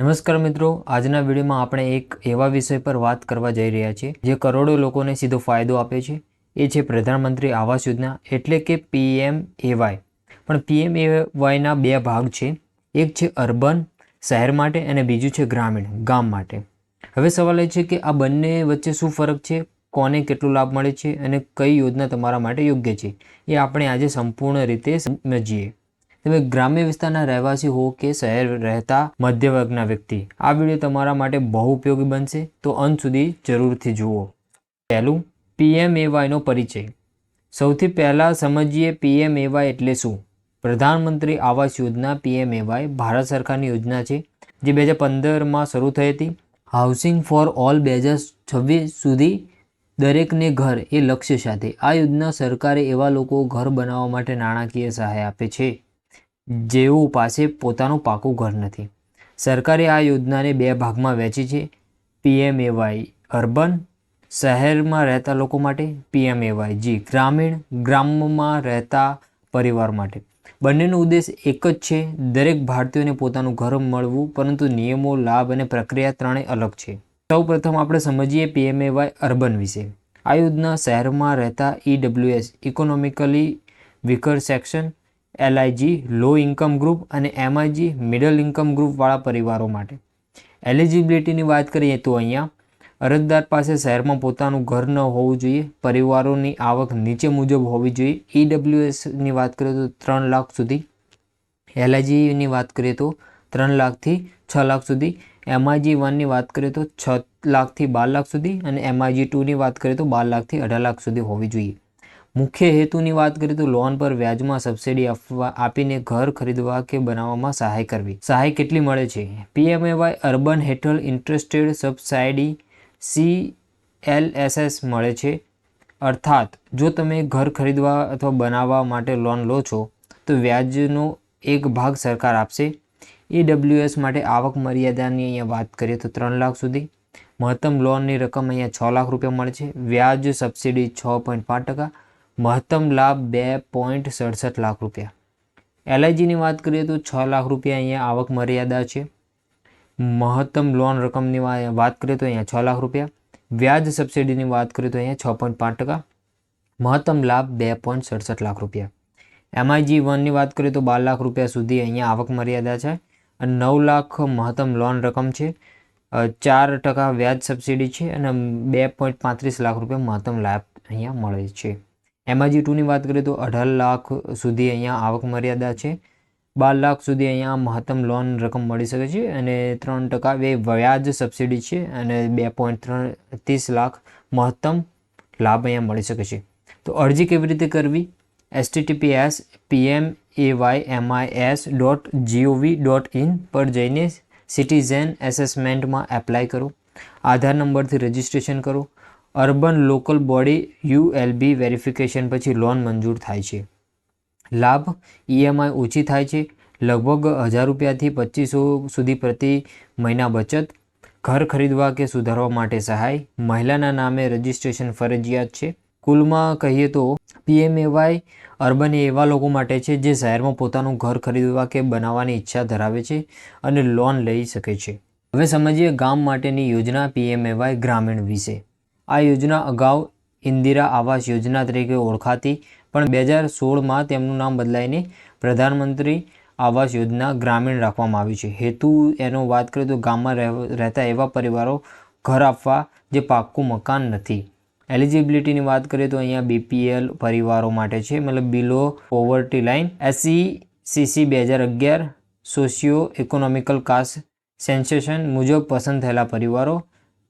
નમસ્કાર મિત્રો, આજના વિડીયોમાં આપણે એક એવા વિષય પર વાત કરવા જઈ રહ્યા છીએ, જે કરોડો લોકોને સીધો ફાયદો આપે છે. એ છે પ્રધાનમંત્રી આવાસ યોજના, એટલે કે પીએમ એવાય પણ પીએમ એવાયના બે ભાગ છે. એક છે અર્બન શહેર માટે અને બીજું છે ગ્રામીણ, ગામ માટે. હવે સવાલ એ છે કે આ બંને વચ્ચે શું ફરક છે? કોને કેટલો લાભ મળે છે? અને કઈ યોજના તમારા માટે યોગ્ય છે? એ આપણે આજે સંપૂર્ણ રીતે સમજીએ. તમે ગ્રામ્ય વિસ્તારના રહેવાસી હો કે શહેર રહેતા મધ્ય વર્ગના વ્યક્તિ, આ વીડિયો તમારા માટે બહુ ઉપયોગી બનશે, તો અંત સુધી જરૂરથી જુઓ. પહેલું પીએમએવાયનો પરિચય. સૌથી પહેલાં સમજીએ પીએમએવાય એટલે શું? પ્રધાનમંત્રી આવાસ યોજના પીએમએવાય ભારત સરકારની યોજના છે, જે બે હજાર પંદરમાં શરૂ થઈ હતી. હાઉસિંગ ફોર ઓલ બે હજાર છવ્વીસ સુધી દરેકને ઘર એ લક્ષ્ય સાથે. આ યોજના સરકારે એવા લોકો ઘર બનાવવા માટે નાણાકીય સહાય આપે છે. જેઓ પાસે પોતાનું પાકું ઘર નથી. સરકારે આ યોજનાને બે ભાગમાં વહેંચી છે. પીએમએવાય અર્બન શહેરમાં રહેતા લોકો માટે પીએમએવાય જી ગ્રામીણ ગ્રામમાં રહેતા પરિવાર માટે. બંનેનો ઉદ્દેશ એક જ છે, દરેક ભારતીયોને પોતાનું ઘર મળવું, પરંતુ નિયમો, લાભ અને પ્રક્રિયા ત્રણેય અલગ છે. સૌ પ્રથમ આપણે સમજીએ પીએમએવાય અર્બન વિશે. આ યોજના શહેરમાં રહેતા EWS economically weaker section LIG low income group અને એમઆઈજી મિડલ ઇન્કમ ગ્રુપવાળા પરિવારો માટે. એલિજિબિલિટીની વાત કરીએ તો અહીંયા, અરજદાર પાસે શહેરમાં પોતાનું ઘર ન હોવું જોઈએ, પરિવારોની આવક નીચે મુજબ હોવી જોઈએ. ઈડબ્લ્યુએસની વાત કરીએ તો ત્રણ લાખ સુધી. એલઆઈજીની વાત કરીએ તો ત્રણ લાખથી છ લાખ સુધી. એમઆઈજી વનની વાત કરીએ તો છ લાખથી બાર લાખ સુધી અને એમઆઈજી ટુની વાત કરીએ તો બાર લાખથી અઢાર લાખ સુધી હોવી જોઈએ. મુખ્ય હેતુની વાત કરીએ તો લોન પર વ્યાજમાં સબસિડી આપવા, આપીને ઘર ખરીદવા કે બનાવવામાં સહાય કરવી. સહાય કેટલી મળે છે? પીએમએવાય અર્બન હેઠળ interested subsidy C L S S મળે છે. અર્થાત, જો તમે ઘર ખરીદવા અથવા બનાવવા માટે લોન લો છો, તો વ્યાજનો એક ભાગ સરકાર આપશે. ઈડબ્લ્યુએસ માટે આવક મર્યાદાની અહીંયા વાત કરીએ તો ત્રણ લાખ સુધી. મહત્તમ લોનની રકમ અહીંયા છ લાખ રૂપિયા મળે છે. વ્યાજ સબસિડી છ પોઈન્ટ પાંચ ટકા. મહત્તમ લાભ બે પોઈન્ટ સડસઠ લાખ રૂપિયા. એલઆઈજીની વાત કરીએ તો છ લાખ રૂપિયા અહીંયા આવક મર્યાદા છે. મહત્તમ લોન રકમની વાત કરીએ તો અહીંયા છ લાખ રૂપિયા. વ્યાજ સબસિડીની વાત કરીએ તો અહીંયા છ પોઈન્ટ પાંચ ટકા. મહત્તમ લાભ બે પોઈન્ટ સડસઠ લાખ રૂપિયા. એમઆઈજી વનની વાત કરીએ તો બાર લાખ રૂપિયા સુધી અહીંયા આવક મર્યાદા છે. અને નવ લાખ મહત્તમ લોન રકમ છે. ચાર ટકા વ્યાજ સબસિડી છે અને બે પોઈન્ટ પાંત્રીસ લાખ રૂપિયા મહત્તમ લાભ અહીંયા મળે છે. એમઆઈજી ટુની વાત કરીએ તો અઢાર લાખ સુધી અહીંયા આવક મર્યાદા છે. બાર લાખ સુધી અહીંયા મહત્તમ લોન રકમ મળી શકે છે અને ત્રણ ટકા વે વ્યાજ સબસિડી છે અને બે પોઈન્ટ ત્રણ ત્રીસ લાખ મહત્તમ લાભ અહીંયા મળી શકે છે. તો અરજી કેવી રીતે કરવી? Https PM AY MIS dot G O V dot in પર જઈને સિટીઝન એસેસમેન્ટમાં એપ્લાય કરો. આધાર નંબરથી રજિસ્ટ્રેશન કરો. Urban local body ULB verification પછી લોન મંજૂર થાય છે. લાભ ઈએમઆઈ ઓછી થાય છે. લગભગ હજાર રૂપિયાથી પચીસો સુધી પ્રતિ મહિના બચત. ઘર ખરીદવા કે સુધારવા માટે સહાય. મહિલાના નામે રજિસ્ટ્રેશન ફરજિયાત છે. કુલમાં કહીએ તો પીએમએવાય અર્બન એ એવા લોકો માટે છે જે શહેરમાં પોતાનું ઘર ખરીદવા કે બનાવવાની ઈચ્છા ધરાવે છે અને લોન લઈ શકે છે. હવે સમજીએ ગામ માટેની યોજના પીએમએવાય ગ્રામીણ વિશે. આ યોજના અગાઉ ઇન્દિરા આવાસ યોજના તરીકે ઓળખાતી, પણ બે હજાર સોળમાં તેમનું નામ બદલાઈને પ્રધાનમંત્રી આવાસ યોજના ગ્રામીણ રાખવામાં આવી છે. હેતુ એનો વાત કરીએ તો ગામમાં રહેતા એવા પરિવારો ઘર આપવા જે પાક્કું મકાન નથી. એલિજિબિલિટીની વાત કરીએ તો અહીંયા બીપીએલ પરિવારો માટે છે, મતલબ below poverty line. SC CC બે હજાર અગિયાર સોશિયો ઇકોનોમિકલ કાસ્ટ સેન્સેશન મુજબ પસંદ થયેલા પરિવારો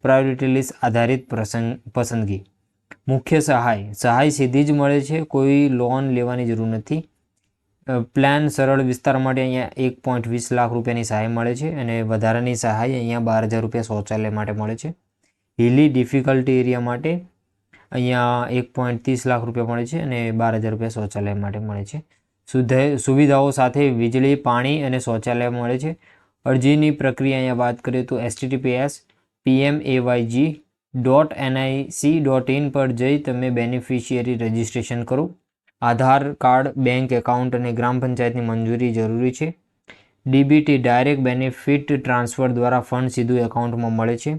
પ્રાયોરિટી લિસ્ટ આધારિત પ્રસંગ, પસંદગી. મુખ્ય સહાય. સહાય સીધી જ મળે છે, કોઈ લોન લેવાની જરૂર નથી. પ્લાન સરળ વિસ્તાર માટે અહીંયા એક પોઈન્ટ વીસ લાખ રૂપિયાની સહાય મળે છે અને વધારાની સહાય અહીંયા બાર હજાર રૂપિયા શૌચાલય માટે મળે છે. હિલી ડિફિકલ્ટી એરિયા માટે અહીંયા એક પોઈન્ટ ત્રીસ લાખ રૂપિયા મળે છે અને બાર હજાર રૂપિયા શૌચાલય માટે મળે છે. સુવિધાઓ સાથે વીજળી, પાણી અને શૌચાલય મળે છે. અરજીની પ્રક્રિયા અહીંયા વાત કરીએ તો https PM AYG dot NIC dot in પર જઈ તમે બેનિફિશિયરી રજિસ્ટ્રેશન કરો. આધાર કાર્ડ બેંક એકાઉન્ટ અને ગ્રામ પંચાયતની મંજૂરી જરૂરી છે. ડીબીટી ડાયરેક્ટ બેનિફિટ ટ્રાન્સફર દ્વારા ફંડ સીધું એકાઉન્ટમાં મળે છે.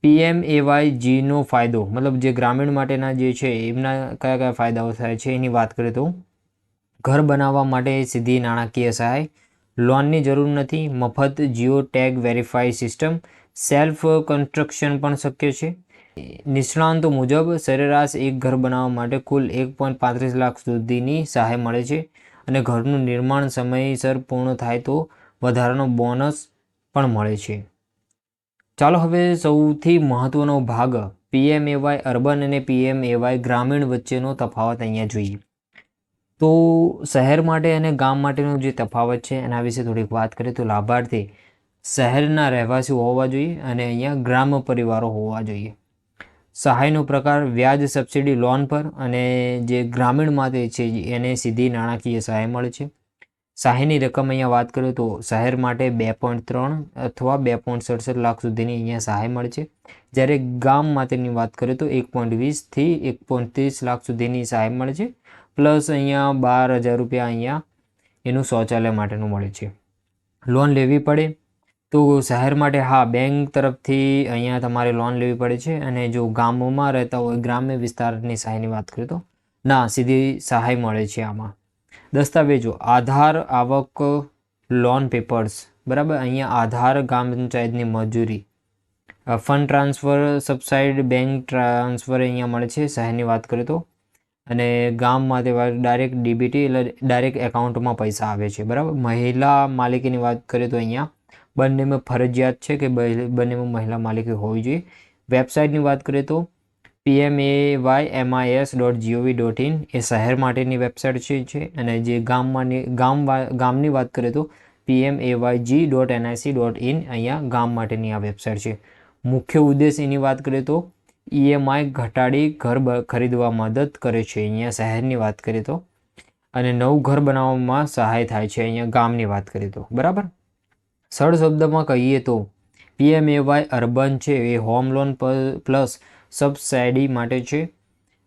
પીએમએવાયજીનો એવાય જીનો ફાયદો, મતલબ જે ગ્રામીણ માટેના જે છે, એમના કયા કયા ફાયદાઓ થાય છે એની વાત કરીએ તો, ઘર બનાવવા માટે સીધી નાણાકીય સહાય લોનની જરૂર નથી, મફત geo tag verify system self construction પણ શક્ય છે. નિષ્ણાંતો મુજબ, સરેરાશ એક ઘર બનાવવા માટે કુલ એક પોઈન્ટ પાંત્રીસ લાખ સુધીની સહાય મળે છે અને ઘરનું નિર્માણ સમયસર પૂર્ણ થાય તો વધારાનો બોનસ પણ મળે છે. ચાલો હવે સૌથી મહત્ત્વનો ભાગ, પીએમએવાય અર્બન અને પીએમએવાય ગ્રામીણ વચ્ચેનો તફાવત અહીંયા જોઈએ. તો શહેર માટે અને ગામ માટેનો જે તફાવત છે એના વિશે થોડીક વાત કરીએ તો લાભાર્થી શહેરના રહેવાસીઓ હોવા જોઈએ અને અહીંયા ગ્રામ પરિવારો હોવા જોઈએ. સહાયનો પ્રકાર વ્યાજ સબસિડી લોન પર અને જે ગ્રામીણ માટે છે એને સીધી નાણાકીય સહાય મળે છે. સહાયની રકમ અહીંયા વાત કરીએ તો શહેર માટે બે પોઈન્ટ ત્રણ અથવા બે પોઈન્ટ સડસઠ લાખ સુધીની અહીંયા સહાય મળે છે. જ્યારે ગામ માટેની વાત કરીએ તો એક પોઈન્ટ વીસથી એક પોઈન્ટ ત્રીસ લાખ સુધીની સહાય મળે છે. પ્લસ અહીંયા બાર હજાર રૂપિયા અહીંયા એનું શૌચાલય માટેનું મળે છે. લોન લેવી પડે તો શહેર માટે હા, બેંક તરફથી અહીંયા તમારે લોન લેવી પડે છે અને જો ગામોમાં રહેતા હોય, ગ્રામ્ય વિસ્તારની સહાયની વાત કરીએ તો, ના, સીધી સહાય મળે છે આમાં. દસ્તાવેજો, આધાર, આવક લોન પેપર્સ બરાબર? અહીંયા આધાર, ગામ પંચાયતની મજૂરી. Fund transfer subsidy bank transfer અહીંયા મળે છે શહેરની વાત કરીએ તો. અને ગામમાં તે ડાયરેક્ટ ડીબીટી એટલે ડાયરેક્ટ એકાઉન્ટમાં પૈસા આવે છે, બરાબર? મહિલા માલિકીની વાત કરીએ તો અહીંયા બંનેમાં ફરજિયાત છે કે બંનેમાં મહિલા માલિકી હોવી જોઈએ. વેબસાઇટની વાત કરીએ તો PMA Y MIS dot G O V dot in એ શહેર માટેની વેબસાઇટ છે અને જે ગામમાંની ગામ ગામની વાત કરીએ તો PM A Y G dot NIC dot in અહીંયા ગામ માટેની આ વેબસાઇટ છે. મુખ્ય ઉદ્દેશ એની વાત કરીએ તો ઈએમઆઈ ઘટાડી ઘર ખરીદવા મદદ કરે છે. અહીંયા શહેરની વાત કરીએ તો. અને નવું ઘર બનાવવામાં સહાય થાય છે. અહીંયા ગામની વાત કરીએ તો. બરાબર? સરળ શબ્દમાં કહીએ તો, પીએમએવાય અર્બન છે, એ હોમ લોન પ્લસ સબસિડી માટે છે.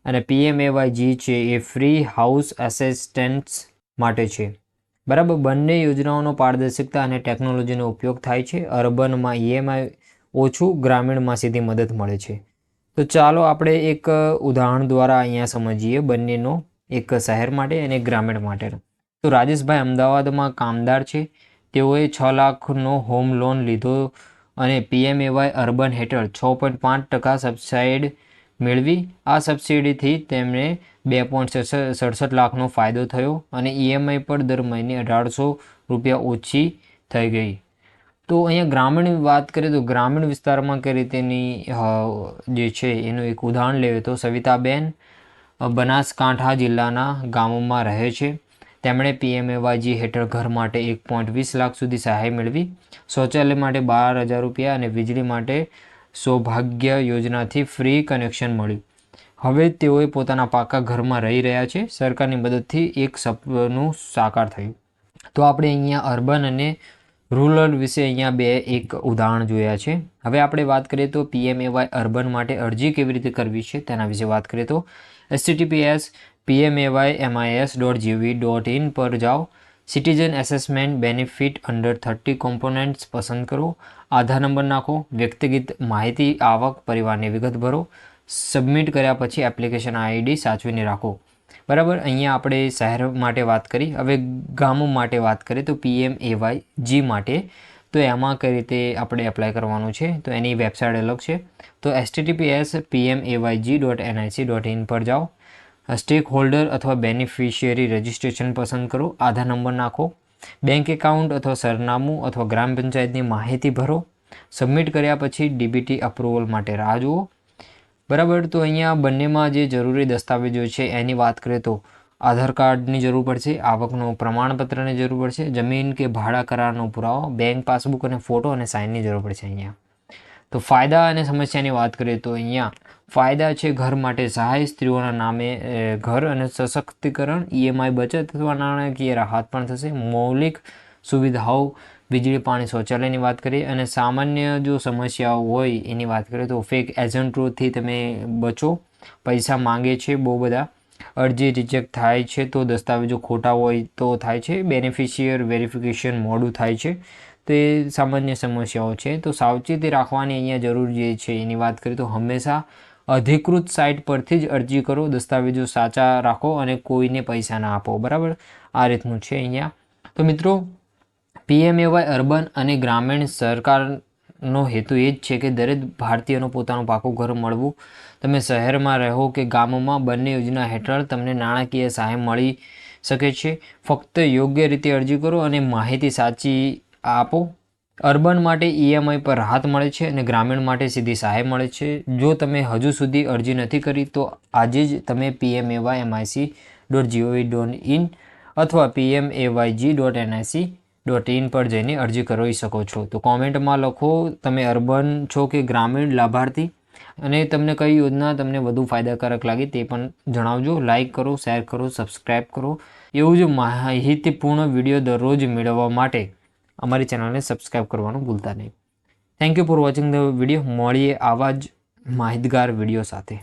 અને પીએમએવાય જી છે, એ ફ્રી હાઉસ એસિસ્ટન્ટ્સ માટે છે. બરાબર, બંને યોજનાઓનો પારદર્શકતા અને ટેકનોલોજીનો ઉપયોગ થાય છે. અર્બનમાં ઈએમઆઈ ઓછું ગ્રામીણમાં સીધી મદદ મળે છે. તો ચાલો આપણે એક ઉદાહરણ દ્વારા અહીંયા સમજીએ બંનેનો, એક શહેર માટે અને ગ્રામીણ માટેનો. તો રાજેશભાઈ અમદાવાદમાં કામદાર છે. તેઓએ છ લાખનો હોમ લોન લીધો અને પીએમએવાય અર્બન હેઠળ છ પોઈન્ટ પાંચ ટકા સબસાઇડ મેળવી. આ સબસિડીથી તેમને બે પોઈન્ટ સડસઠ લાખનો ફાયદો થયો અને ઈએમઆઈ પર દર મહિને અઢારસો રૂપિયા ઓછી થઈ ગઈ. તો અહીંયા ગ્રામીણ વાત કરીએ તો ગ્રામીણ વિસ્તારમાં કઈ રીતેની જે છે એનું એક ઉદાહરણ લેવે તો સવિતાબેન બનાસકાંઠા જિલ્લાના ગામોમાં રહે છે. તેમણે પીએમએવાયજી હેઠળ ઘર માટે એક પોઈન્ટ વીસ લાખ સુધી સહાય મેળવી. શૌચાલય માટે બાર હજાર રૂપિયા અને વીજળી માટે સૌભાગ્ય યોજનાથી ફ્રી કનેક્શન મળ્યું. હવે તેઓએ પોતાના પાકા ઘરમાં રહી રહ્યા છે. સરકારની મદદથી એક સપનું સાકાર થયું. તો આપણે અહીંયા અર્બન અને રૂરલ વિશે અહીંયા બે એક ઉદાહરણ જોયા છે. હવે આપણે વાત કરીએ તો પીએમએવાય અર્બન માટે અરજી કેવી રીતે કરવી છે તેના વિશે વાત કરીએ તો https PMAY MIS dot G V dot in પર જાઓ. Citizen assessment benefit under thirty components પસંદ કરો. આધાર નંબર નાખો. વ્યક્તિગત માહિતી, આવક, પરિવારની વિગત ભરો. સબમિટ કર્યા પછી એપ્લિકેશન આઈડી સાચવીને રાખો. બરાબર? અહીંયા આપણે શહેર માટે વાત કરી. હવે ગામો માટે વાત કરીએ તો પીએમ એવાય જી માટે. તો એમાં કઈ રીતે આપણે એપ્લાય કરવાનું છે? તો એની વેબસાઇટ અલગ છે. તો https PM AY G dot NIC dot in પર જાઓ. સ્ટેક હોલ્ડર અથવા બેનિફિશિયરી રજિસ્ટ્રેશન પસંદ કરો. આધાર નંબર નાખો. બેંક એકાઉન્ટ અથવા સરનામું અથવા ગ્રામ પંચાયતની માહિતી ભરો. સબમિટ કર્યા પછી ડીબીટી અપ્રુવલ માટે રાહ જુઓ. બરાબર? તો અહીંયા બંનેમાં જે જરૂરી દસ્તાવેજો છે એની વાત કરીએ તો આધાર કાર્ડની જરૂર પડશે, આવકનો પ્રમાણપત્રની જરૂર પડશે, જમીન કે ભાડા કરારનો પુરાવો બેંક પાસબુક અને ફોટો અને સાઇનની જરૂર પડશે અહીંયા. તો ફાયદા અને સમસ્યાની વાત કરીએ તો અહીંયા ફાયદા છે ઘર માટે સહાય, સ્ત્રીઓના નામે ઘર અને સશક્તિકરણ ઈએમઆઈ બચત અથવા નાણાકીય રાહત પણ થશે. મૌલિક સુવિધાઓ, વીજળી, પાણી, શૌચાલયની વાત કરીએ અને સામાન્ય જો સમસ્યાઓ હોય એની વાત કરીએ તો ફેક એજન્ટોથી તમે બચો. પૈસા માંગે છે બહુ બધા. અરજી રિજેક્ટ થાય છે તો દસ્તાવેજો ખોટા હોય તો થાય છે. બેનિફિશિયર વેરિફિકેશન મોડું થાય છે. તો સામાન્ય સમસ્યાઓ છે. તો સાવચેતી રાખવાની અહીંયા જરૂર જે છે એની વાત કરીએ તો હંમેશા અધિકૃત સાઇટ પરથી જ અરજી કરો, દસ્તાવેજો સાચા રાખો અને કોઈને પૈસા ના આપો. બરાબર? આ રીતનું છે અહીંયા. તો મિત્રો, પીએમએવાય અર્બન અને ગ્રામીણ સરકારનો હેતુ એ જ છે કે દરેક ભારતીયનો પોતાનું પાકું ઘર મળવું. તમે શહેરમાં રહો કે ગામમાં, બંને યોજના હેઠળ તમને નાણાકીય સહાય મળી શકે છે. ફક્ત યોગ્ય રીતે અરજી કરો અને માહિતી સાચી આપો. અર્બન માટે ઈએમઆઈ પર રાહત મળે છે અને ગ્રામીણ માટે સીધી સહાય મળે છે. જો તમે હજુ સુધી અરજી નથી કરી, તો આજે જ તમે PMAY MIC dot G O V dot in અથવા PMAYG dot NIC dot in પર જઈને અરજી કરાવી શકો છો. તો કોમેન્ટમાં લખો, તમે અર્બન છો કે ગ્રામીણ લાભાર્થી? અને તમને કઈ યોજના તમને વધુ ફાયદાકારક લાગે તે પણ જણાવજો. લાઇક કરો શેર કરો સબસ્ક્રાઈબ કરો. એવું જ માહિતીપૂર્ણ વીડિયો દરરોજ મેળવવા માટે અમારી ચેનલને સબસ્ક્રાઈબ કરવાનું ભૂલતા નહીં. Thank you for watching the video મળીએ આવા જ માહિતગાર વીડિયો સાથે.